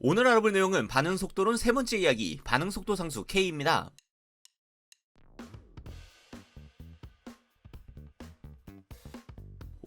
오늘 알아볼 내용은 반응 속도론 세 번째 이야기, 반응 속도 상수 K입니다.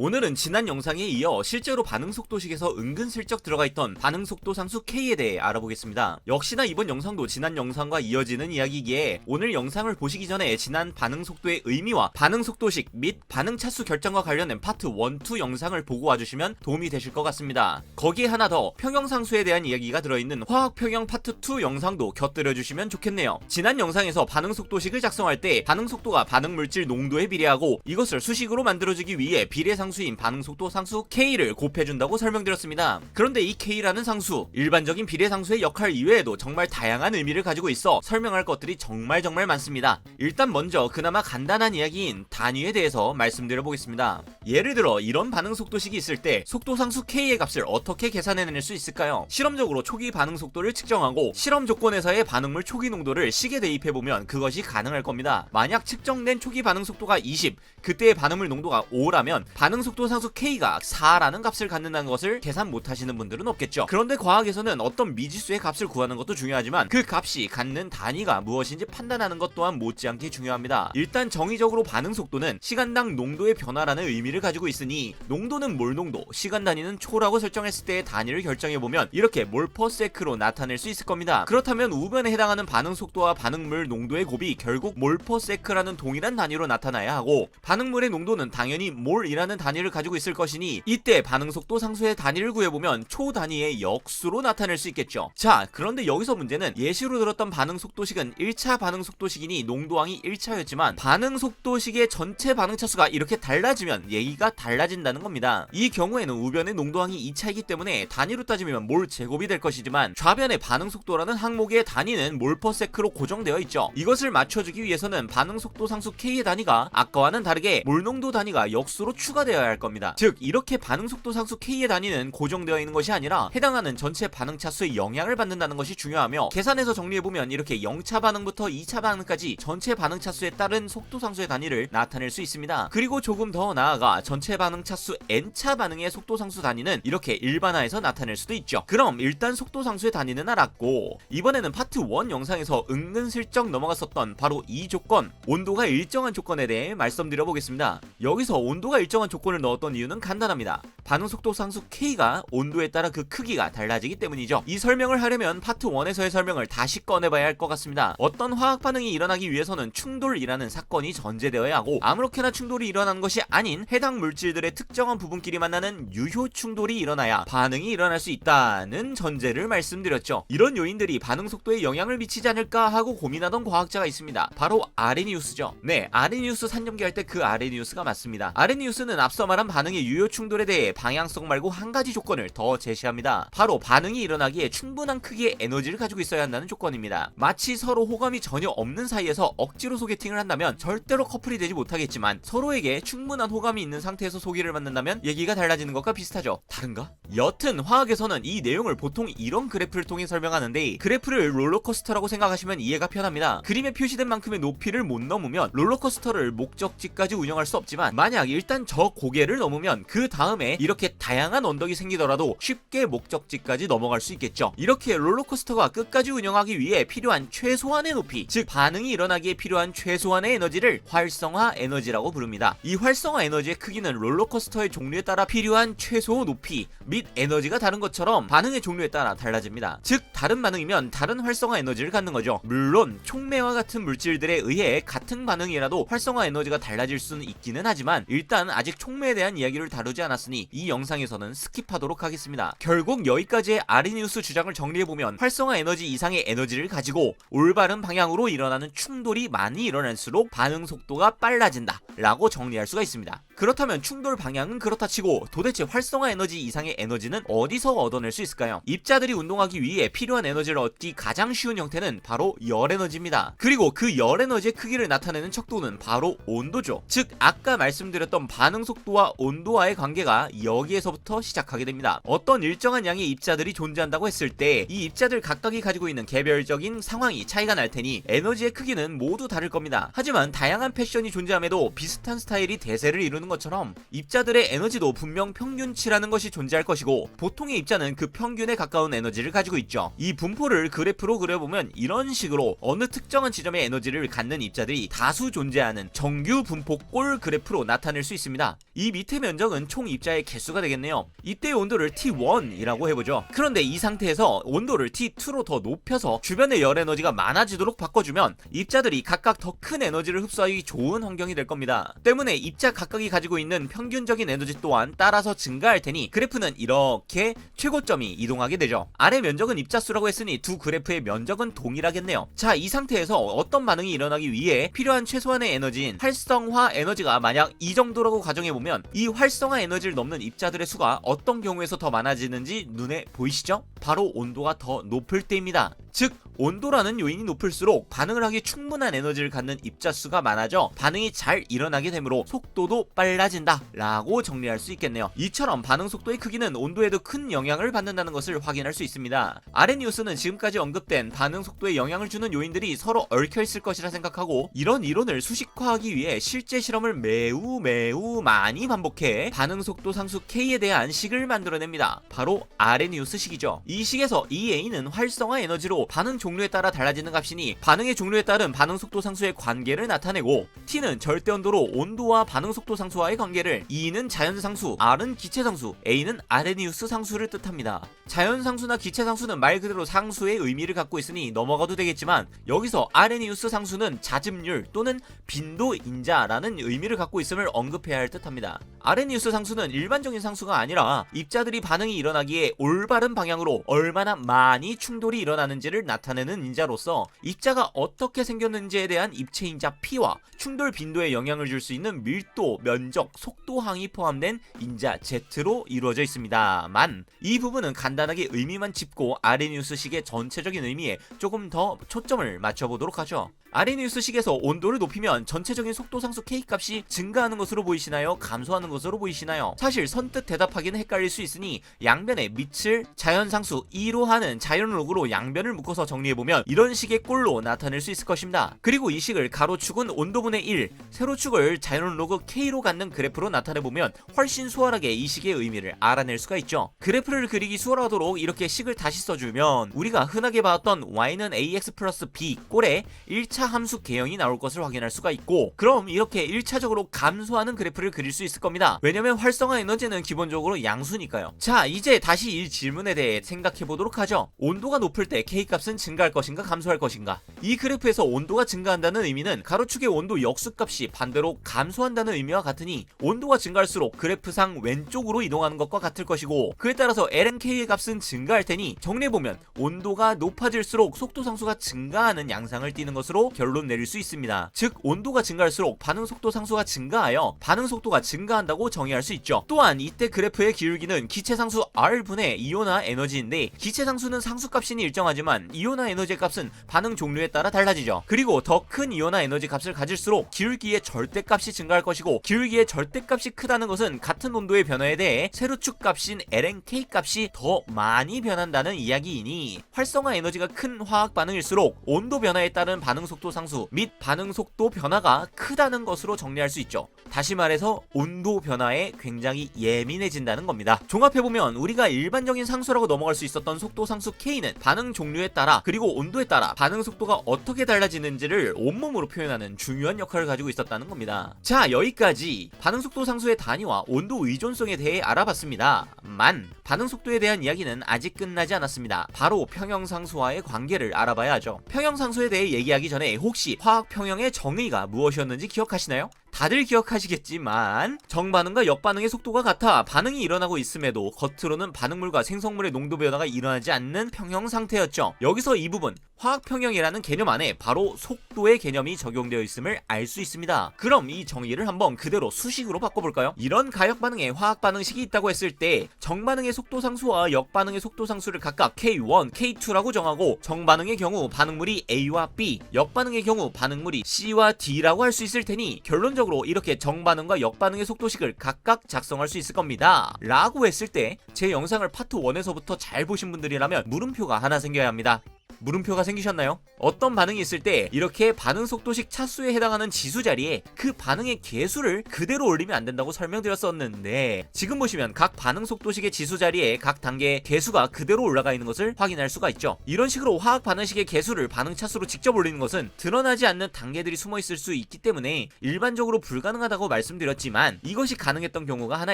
오늘은 지난 영상에 이어 실제로 반응 속도식에서 은근슬쩍 들어가 있던 반응 속도 상수 K에 대해 알아보겠습니다. 역시나 이번 영상도 지난 영상과 이어지는 이야기기에 오늘 영상을 보시기 전에 지난 반응 속도의 의미와 반응 속도식 및 반응 차수 결정과 관련된 파트 1, 2 영상을 보고 와주시면 도움이 되실 것 같습니다. 거기에 하나 더 평형 상수에 대한 이야기가 들어있는 화학 평형 파트 2 영상도 곁들여 주시면 좋겠네요. 지난 영상에서 반응 속도식을 작성할 때 반응 속도가 반응 물질 농도에 비례하고 이것을 수식으로 만들어주기 위해 비례 상수 인 반응 속도 상수 K를 곱해준다고 설명드렸습니다. 그런데 이 K라는 상수 일반적인 비례 상수의 역할 이외에도 정말 다양한 의미를 가지고 있어 설명할 것들이 정말 정말 많습니다. 일단 먼저 그나마 간단한 이야기인 단위에 대해서 말씀드려 보겠습니다. 예를 들어 이런 반응 속도식이 있을 때 속도 상수 K의 값을 어떻게 계산해낼 수 있을까요? 실험적으로 초기 반응 속도를 측정하고 실험 조건에서의 반응물 초기 농도를 식에 대입해 보면 그것이 가능할 겁니다. 만약 측정된 초기 반응 속도가 20, 그때의 반응물 농도가 5라면 반응 속도 상수 K가 4라는 값을 갖는다는 것을 계산 못 하시는 분들은 없겠죠. 그런데 과학에서는 어떤 미지수의 값을 구하는 것도 중요하지만 그 값이 갖는 단위가 무엇인지 판단하는 것 또한 못지않게 중요합니다. 일단 정의적으로 반응 속도는 시간당 농도의 변화라는 의미를 가지고 있으니 농도는 몰 농도, 시간 단위는 초라고 설정했을 때의 단위를 결정해 보면 이렇게 몰 퍼 세크로 나타낼 수 있을 겁니다. 그렇다면 우변에 해당하는 반응 속도와 반응물 농도의 곱이 결국 몰 퍼 세크라는 동일한 단위로 나타나야 하고 반응물의 농도는 당연히 몰이라는 단위를 가지고 있을 것이니 이때 반응 속도 상수의 단위를 구해보면 초 단위의 역수로 나타낼 수 있겠죠. 자, 그런데 여기서 문제는 예시로 들었던 반응 속도식은 1차 반응 속도식이니 농도항이 1차였지만 반응 속도식의 전체 반응 차수가 이렇게 달라지면 얘기가 달라진다는 겁니다. 이 경우에는 우변의 농도항이 2차이기 때문에 단위로 따지면 몰 제곱이 될 것이지만 좌변의 반응 속도라는 항목의 단위는 몰 퍼세크로 고정되어 있죠. 이것을 맞춰주기 위해서는 반응 속도 상수 K의 단위가 아까와는 다르게 몰 농도 단위가 역수로 추가되어 야 할 겁니다. 즉 이렇게 반응 속도 상수 K의 단위는 고정되어 있는 것이 아니라 해당하는 전체 반응 차수의 영향을 받는다는 것이 중요하며 계산해서 정리해보면 이렇게 0차 반응부터 2차 반응까지 전체 반응 차수에 따른 속도 상수의 단위를 나타낼 수 있습니다. 그리고 조금 더 나아가 전체 반응 차수 n차 반응의 속도 상수 단위는 이렇게 일반화해서 나타낼 수도 있죠. 그럼 일단 속도 상수의 단위는 알았고 이번에는 파트 1 영상에서 은근슬쩍 넘어갔었던 바로 이 조건 온도가 일정한 조건에 대해 말씀드려 보겠습니다. 여기서 온도가 일정한 조건 을 넣었던 이유는 간단합니다. 반응 속도 상수 K가 온도에 따라 그 크기가 달라지기 때문이죠. 이 설명을 하려면 파트 1에서의 설명을 다시 꺼내봐야 할 것 같습니다. 어떤 화학 반응이 일어나기 위해서는 충돌이라는 사건이 전제되어야 하고 아무렇게나 충돌이 일어나는 것이 아닌 해당 물질들의 특정한 부분끼리 만나는 유효 충돌이 일어나야 반응이 일어날 수 있다는 전제를 말씀드렸죠. 이런 요인들이 반응 속도에 영향을 미치지 않을까 하고 고민하던 과학자가 있습니다. 바로 아레니우스죠. 네, 아레니우스 산염기할 때 그 아레니우스가 맞습니다. 아레니우스는 앞서 말한 반응의 유효 충돌에 대해 방향성 말고 한 가지 조건을 더 제시합니다. 바로 반응이 일어나기에 충분한 크기의 에너지를 가지고 있어야 한다는 조건입니다. 마치 서로 호감이 전혀 없는 사이에서 억지로 소개팅을 한다면 절대로 커플이 되지 못하겠지만 서로에게 충분한 호감이 있는 상태에서 소개를 받는다면 얘기가 달라지는 것과 비슷하죠. 다른가? 여튼 화학에서는 이 내용을 보통 이런 그래프를 통해 설명하는데 그래프를 롤러코스터라고 생각하시면 이해가 편합니다. 그림에 표시된 만큼의 높이를 못 넘으면 롤러코스터를 목적지까지 운영할 수 없지만 만약 일단 저 고개를 넘으면 그 다음에 이렇게 다양한 언덕이 생기더라도 쉽게 목적지까지 넘어갈 수 있겠죠. 이렇게 롤러코스터가 끝까지 운영하기 위해 필요한 최소한의 높이, 즉 반응이 일어나기에 필요한 최소한의 에너지를 활성화 에너지라고 부릅니다. 이 활성화 에너지의 크기는 롤러코스터의 종류에 따라 필요한 최소 높이 및 에너지가 다른 것처럼 반응의 종류에 따라 달라집니다. 즉 다른 반응이면 다른 활성화 에너지를 갖는 거죠. 물론 촉매와 같은 물질들에 의해 같은 반응이라도 활성화 에너지가 달라질 수는 있기는 하지만 일단 아직 촉 매에 대한 이야기를 다루지 않았으니 이 영상에서는 스킵하도록 하겠습니다. 결국 여기까지의 아리니우스 주장을 정리해보면 활성화 에너지 이상의 에너지를 가지고 올바른 방향으로 일어나는 충돌이 많이 일어날수록 반응 속도가 빨라진다 라고 정리할 수가 있습니다. 그렇다면 충돌 방향은 그렇다 치고 도대체 활성화 에너지 이상의 에너지는 어디서 얻어낼 수 있을까요? 입자들이 운동하기 위해 필요한 에너지를 얻기 가장 쉬운 형태는 바로 열 에너지입니다. 그리고 그 열 에너지의 크기를 나타내는 척도는 바로 온도죠. 즉 아까 말씀드렸던 반응 속도 속도와 온도와의 관계가 여기에서부터 시작하게 됩니다. 어떤 일정한 양의 입자들이 존재한다고 했을 때 이 입자들 각각이 가지고 있는 개별적인 상황이 차이가 날 테니 에너지의 크기는 모두 다를 겁니다. 하지만 다양한 패션이 존재함에도 비슷한 스타일이 대세를 이루는 것처럼 입자들의 에너지도 분명 평균치라는 것이 존재할 것이고 보통의 입자는 그 평균에 가까운 에너지를 가지고 있죠. 이 분포를 그래프로 그려보면 이런 식으로 어느 특정한 지점의 에너지를 갖는 입자들이 다수 존재하는 정규 분포꼴 그래프로 나타낼 수 있습니다. 이 밑에 면적은 총 입자의 개수가 되겠네요. 이때의 온도를 T1이라고 해보죠. 그런데 이 상태에서 온도를 T2로 더 높여서 주변의 열 에너지가 많아지도록 바꿔주면 입자들이 각각 더 큰 에너지를 흡수하기 좋은 환경이 될 겁니다. 때문에 입자 각각이 가지고 있는 평균적인 에너지 또한 따라서 증가할 테니 그래프는 이렇게 최고점이 이동하게 되죠. 아래 면적은 입자수라고 했으니 두 그래프의 면적은 동일하겠네요. 자, 이 상태에서 어떤 반응이 일어나기 위해 필요한 최소한의 에너지인 활성화 에너지가 만약 이 정도라고 가정해보면 이 활성화 에너지를 넘는 입자들의 수가 어떤 경우에서 더 많아지는지 눈에 보이시죠? 바로 온도가 더 높을 때입니다. 즉 온도라는 요인이 높을수록 반응을 하기 충분한 에너지를 갖는 입자 수가 많아져 반응이 잘 일어나게 되므로 속도도 빨라진다 라고 정리할 수 있겠네요. 이처럼 반응 속도의 크기는 온도에도 큰 영향을 받는다는 것을 확인할 수 있습니다. 아레니우스는 지금까지 언급된 반응 속도에 영향을 주는 요인들이 서로 얽혀 있을 것이라 생각하고 이런 이론을 수식화하기 위해 실제 실험을 매우 매우 많이 반복해 반응 속도 상수 K에 대한 식을 만들어냅니다. 바로 아레니우스 식이죠 이 식에서 이 A는 활성화 에너지로 반응 종류에 따라 달라지는 값이니 반응의 종류에 따른 반응 속도 상수의 관계를 나타내고 T는 절대 온도로 온도와 반응 속도 상수와의 관계를 E는 자연 상수, R은 기체 상수, A는 아레니우스 상수를 뜻합니다. 자연 상수나 기체 상수는 말 그대로 상수의 의미를 갖고 있으니 넘어가도 되겠지만 여기서 아레니우스 상수는 자집률 또는 빈도 인자라는 의미를 갖고 있음을 언급해야 할 듯합니다. 아레니우스 상수는 일반적인 상수가 아니라 입자들이 반응이 일어나기에 올바른 방향으로 얼마나 많이 충돌이 일어나는지를 나타내는 인자로서 입자가 어떻게 생겼는지에 대한 입체 인자 P와 충돌 빈도에 영향을 줄 수 있는 밀도, 면적, 속도 항이 포함된 인자 Z로 이루어져 있습니다만 이 부분은 간단하게 의미만 짚고 아레니우스식의 전체적인 의미에 조금 더 초점을 맞춰보도록 하죠. 아레니우스식에서 온도를 높이면 전체적인 속도 상수 K 값이 증가하는 것으로 보이시나요? 감소하는 것으로 보이시나요? 사실 선뜻 대답하기는 헷갈릴 수 있으니 양변에 밑을 자연상수 2로 하는 자연록으로 양변을 묶어서 정리해보면 이런 식의 꼴로 나타낼 수 있을 것입니다. 그리고 이 식을 가로축은 온도분의 1, 세로축을 자연로그 K로 갖는 그래프로 나타내보면 훨씬 수월하게 이 식의 의미를 알아낼 수가 있죠. 그래프를 그리기 수월하도록 이렇게 식을 다시 써주면 우리가 흔하게 봤던 y는 ax 플러스 b 꼴에 1차 함수 개형이 나올 것을 확인할 수가 있고 그럼 이렇게 1차적으로 감소하는 그래프를 그릴 수 있을 겁니다. 왜냐면 활성화 에너지는 기본적으로 양수니까요. 자 이제 다시 이 질문에 대해 생각해 보도록 하죠. 온도가 높을 때 K 값은 증가할 것인가 감소할 것인가? 이 그래프에서 온도가 증가한다는 의미는 가로축의 온도 역수값이 반대로 감소한다는 의미와 같으니 온도가 증가할수록 그래프상 왼쪽으로 이동하는 것과 같을 것이고 그에 따라서 LNK의 값은 증가할 테니 정리해보면 온도가 높아질수록 속도 상수가 증가하는 양상을 띠는 것으로 결론 내릴 수 있습니다. 즉 온도가 증가할수록 반응 속도 상수가 증가하여 반응 속도가 증가한다고 정의할 수 있죠. 또한 이때 그래프의 기울기는 기체 상수 R분의 이온화 에너지인데 기체 상수는 상수값이니 일정하지만 이온화 에너지의 값은 반응 종류에 따라 달라지죠. 그리고 더 큰 이온화 에너지 값을 가질수록 기울기의 절대값이 증가할 것이고 기울기의 절대값이 크다는 것은 같은 온도의 변화에 대해 세로축 값인 LNK 값이 더 많이 변한다는 이야기이니 활성화 에너지가 큰 화학 반응일수록 온도 변화에 따른 반응 속도 상수 및 반응 속도 변화가 크다는 것으로 정리할 수 있죠. 다시 말해서 온도 변화에 굉장히 예민해진다는 겁니다. 종합해보면 우리가 일반적인 상수라고 넘어갈 수 있었던 속도 상수 K는 반응 종류에 따라 그리고 온도에 따라 반응 속도가 어떻게 달라지는지를 온몸으로 표현하는 중요한 역할을 가지고 있었다는 겁니다. 자 여기까지 반응 속도 상수의 단위와 온도 의존성에 대해 알아봤습니다 만 반응 속도에 대한 이야기는 아직 끝나지 않았습니다. 바로 평형 상수와의 관계를 알아봐야 하죠. 평형 상수에 대해 얘기하기 전에 혹시 화학 평형의 정의가 무엇이었는지 기억하시나요? 다들 기억하시겠지만 정반응과 역반응의 속도가 같아 반응이 일어나고 있음에도 겉으로는 반응물과 생성물의 농도 변화가 일어나지 않는 평형 상태였죠. 여기서 이 부분 화학 평형이라는 개념 안에 바로 속도의 개념이 적용되어 있음을 알 수 있습니다. 그럼 이 정의를 한번 그대로 수식으로 바꿔볼까요? 이런 가역 반응에 화학 반응식이 있다고 했을 때 정반응의 속도 상수와 역반응의 속도 상수를 각각 K1, K2라고 정하고 정반응의 경우 반응물이 A와 B, 역반응의 경우 반응물이 C와 D라고 할 수 있을 테니 결론적으로 이렇게 정반응과 역반응의 속도식을 각각 작성할 수 있을 겁니다. 라고 했을 때 제 영상을 파트 1에서부터 잘 보신 분들이라면 물음표가 하나 생겨야 합니다. 물음표가 생기셨나요? 어떤 반응이 있을 때 이렇게 반응 속도식 차수에 해당하는 지수 자리에 그 반응의 개수를 그대로 올리면 안 된다고 설명드렸었는데 지금 보시면 각 반응 속도식의 지수 자리에 각 단계의 개수가 그대로 올라가 있는 것을 확인할 수가 있죠. 이런 식으로 화학 반응식의 개수를 반응 차수로 직접 올리는 것은 드러나지 않는 단계들이 숨어 있을 수 있기 때문에 일반적으로 불가능하다고 말씀드렸지만 이것이 가능했던 경우가 하나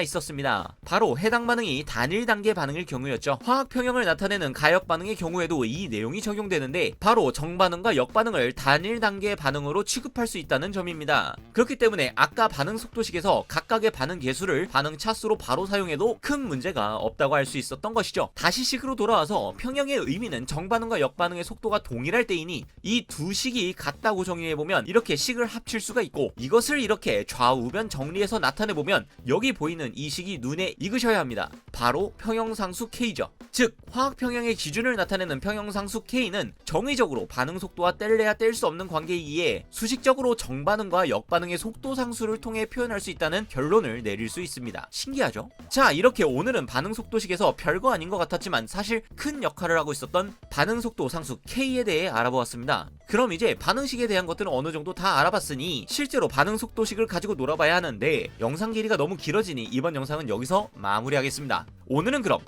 있었습니다. 바로 해당 반응이 단일 단계 반응일 경우였죠. 화학 평형을 나타내는 가역 반응의 경우에도 이 내용이 적용되는데 바로 정반응과 역반응을 단일 단계 반응으로 취급할 수 있다는 점입니다. 그렇기 때문에 아까 반응 속도식에서 각각의 반응 개수를 반응 차수로 바로 사용해도 큰 문제가 없다고 할 수 있었던 것이죠. 다시 식으로 돌아와서 평형의 의미는 정반응과 역반응의 속도가 동일할 때이니 이 두 식이 같다고 정의해보면 이렇게 식을 합칠 수가 있고 이것을 이렇게 좌우변 정리해서 나타내보면 여기 보이는 이 식이 눈에 익으셔야 합니다. 바로 평형상수 K죠. 즉 화학 평형의 기준을 나타내는 평형상수 K 는 정의적으로 반응 속도와 뗄래야 뗄 수 없는 관계이기에 수식적으로 정반응과 역반응의 속도 상수를 통해 표현할 수 있다는 결론을 내릴 수 있습니다. 신기하죠? 자 이렇게 오늘은 반응 속도식에서 별거 아닌 것 같았지만 사실 큰 역할을 하고 있었던 반응 속도 상수 K에 대해 알아보았습니다. 그럼 이제 반응식에 대한 것들은 어느 정도 다 알아봤으니 실제로 반응 속도식을 가지고 놀아봐야 하는데 영상 길이가 너무 길어지니 이번 영상은 여기서 마무리하겠습니다. 오늘은 그럼